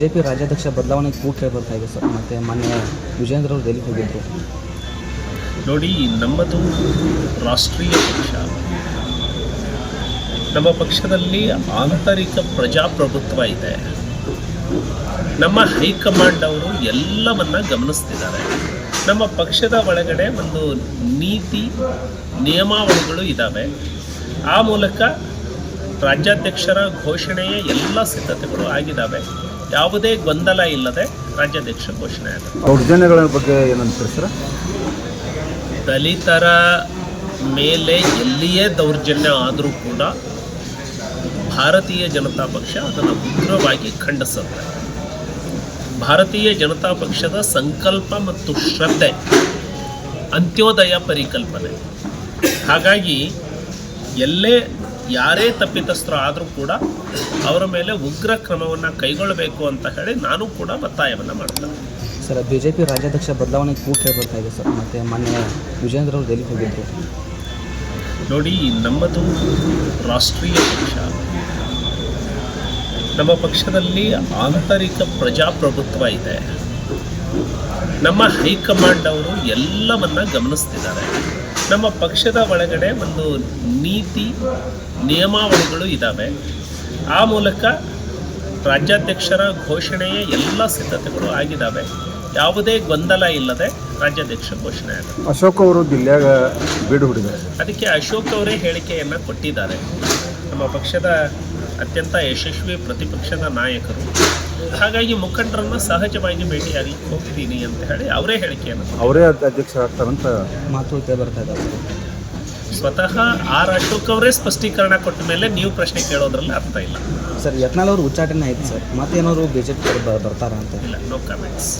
BJP ರಾಜ್ಯಾಧ್ಯಕ್ಷ ಬದಲಾವಣೆ ಕೂಡ ಬರ್ತಾ ಇದೆ ಸರ್. ಮತ್ತೆ ಮೊನ್ನೆ ವಿಜೇಂದ್ರ ಅವರು ಡೆಲ್ಲಿಗೆ ಹೋಗಿದ್ರು. ನೋಡಿ, ನಮ್ಮದು ರಾಷ್ಟ್ರೀಯ ಪಕ್ಷ. ನಮ್ಮ ಪಕ್ಷದಲ್ಲಿ ಆಂತರಿಕ ಪ್ರಜಾಪ್ರಭುತ್ವ ಇದೆ. ನಮ್ಮ ಹೈಕಮಾಂಡ್ ಅವರು ಎಲ್ಲವನ್ನ ಗಮನಿಸ್ತಿದ್ದಾರೆ. ನಮ್ಮ ಪಕ್ಷದ ಒಳಗಡೆ ಒಂದು ನೀತಿ, ನಿಯಮಾವಳಿಗಳು ಇದ್ದಾವೆ ಆ ಮೂಲಕ ರಾಜ್ಯಾಧ್ಯಕ್ಷರ ಘೋಷಣೆಯ ಎಲ್ಲ ಸಿದ್ಧತೆಗಳು ಆಗಿದ್ದಾವೆ ಯಾವುದೇ ಗೊಂದಲ ಇಲ್ಲದೆ ರಾಜ್ಯಾಧ್ಯಕ್ಷ ಘೋಷಣೆ ಆಗುತ್ತೆ ದೌರ್ಜನ್ಯಗಳ ಬಗ್ಗೆ ಏನಂತ ಸರ್ ದಲಿತರ ಮೇಲೆ ಎಲ್ಲಿಯೇ ದೌರ್ಜನ್ಯ ಆದರೂ ಕೂಡ ಭಾರತೀಯ ಜನತಾ ಪಕ್ಷ ಅದನ್ನು ಉಗ್ರವಾಗಿ ಖಂಡಿಸುತ್ತೆ. ಭಾರತೀಯ ಜನತಾ ಪಕ್ಷದ ಸಂಕಲ್ಪ ಮತ್ತು ಶ್ರದ್ಧೆ ಅಂತ್ಯೋದಯ ಪರಿಕಲ್ಪನೆ. ಹಾಗಾಗಿ ಎಲ್ಲೇ ಯಾರೇ ತಪ್ಪಿತಸ್ಥರು ಆದರೂ ಕೂಡ ಅವರ ಮೇಲೆ ಉಗ್ರ ಕ್ರಮವನ್ನು ಕೈಗೊಳ್ಳಬೇಕು ಅಂತ ಹೇಳಿ ನಾನು ಕೂಡ ಒತ್ತಾಯವನ್ನು ಮಾಡ್ತೇನೆ ಸರ್ ಬಿ ಜೆ ಪಿ ರಾಜ್ಯಾಧ್ಯಕ್ಷ ಬದಲಾವಣೆ ಕೂಗ್ ಕೇಳಿ ಬರ್ತಾ ಇದೆ ಸರ್. ಮತ್ತೆ ಮೊನ್ನೆ ವಿಜೇಂದ್ರ ಅವರು ಡೆಲ್ಲಿಗೆ ಹೋಗಿದ್ದರು ನೋಡಿ ನಮ್ಮದು ರಾಷ್ಟ್ರೀಯ ಪಕ್ಷ. ನಮ್ಮ ಪಕ್ಷದಲ್ಲಿ ಆಂತರಿಕ ಪ್ರಜಾಪ್ರಭುತ್ವ ಇದೆ. ನಮ್ಮ ಹೈಕಮಾಂಡ್ ಅವರು ಎಲ್ಲವನ್ನ ಗಮನಿಸ್ತಿದ್ದಾರೆ. ನಮ್ಮ ಪಕ್ಷದ ಒಳಗಡೆ ಒಂದು ನೀತಿ ನಿಯಮಾವಳಿಗಳು ಇದ್ದಾವೆ ಆ ಮೂಲಕ ರಾಜ್ಯಾಧ್ಯಕ್ಷರ ಘೋಷಣೆಯ ಎಲ್ಲ ಸಿದ್ಧತೆಗಳು ಆಗಿದ್ದಾವೆ ಯಾವುದೇ ಗೊಂದಲ ಇಲ್ಲದೆ ರಾಜ್ಯಾಧ್ಯಕ್ಷ ಘೋಷಣೆ ಆಗಿದೆ ಅಶೋಕ್ ಅವರು ಜಿಲ್ಲೆಯಾಗ ಬೀಡು ಅದಕ್ಕೆ ಅಶೋಕ್ ಅವರೇ ಹೇಳಿಕೆಯನ್ನು ಕೊಟ್ಟಿದ್ದಾರೆ. ನಮ್ಮ ಪಕ್ಷದ ಅತ್ಯಂತ ಯಶಸ್ವಿ ಪ್ರತಿಪಕ್ಷದ ನಾಯಕರು. ಹಾಗಾಗಿ ಮುಖಂಡರನ್ನು ಸಹಜವಾಗಿ ಭೇಟಿಯಾಗಲಿಕ್ಕೆ ಹೋಗ್ತಿದ್ದೀನಿ ಅಂತ ಹೇಳಿ ಅವರೇ ಹೇಳಿಕೆಯನ್ನು. ಅವರೇ ಅಧ್ಯಕ್ಷರಾಗ್ತಾರಂತ ಮಾತು ಕೇಳಿ ಬರ್ತಾ ಇದ್ದಾರೆ ಸ್ವತಃ ಆರ್ ಅಶೋಕ್ ಅವರೇ ಸ್ಪಷ್ಟೀಕರಣ ಕೊಟ್ಟ ಮೇಲೆ ನೀವು ಪ್ರಶ್ನೆ ಕೇಳೋದ್ರಲ್ಲಿ ಅರ್ಥ ಇಲ್ಲ. ಸರ್ ಯತ್ನಾಳ್ ಅವರು ಉಚ್ಚಾಟನೆ ಆಯ್ತು ಸರ್. ಮತ್ತೇನಾದ್ರು ಬಿ ಜೆ ಪಿ ಬರ್ತಾರಾ ಅಂತ? ಇಲ್ಲ ನೋ ಕಮೆಂಟ್ಸ್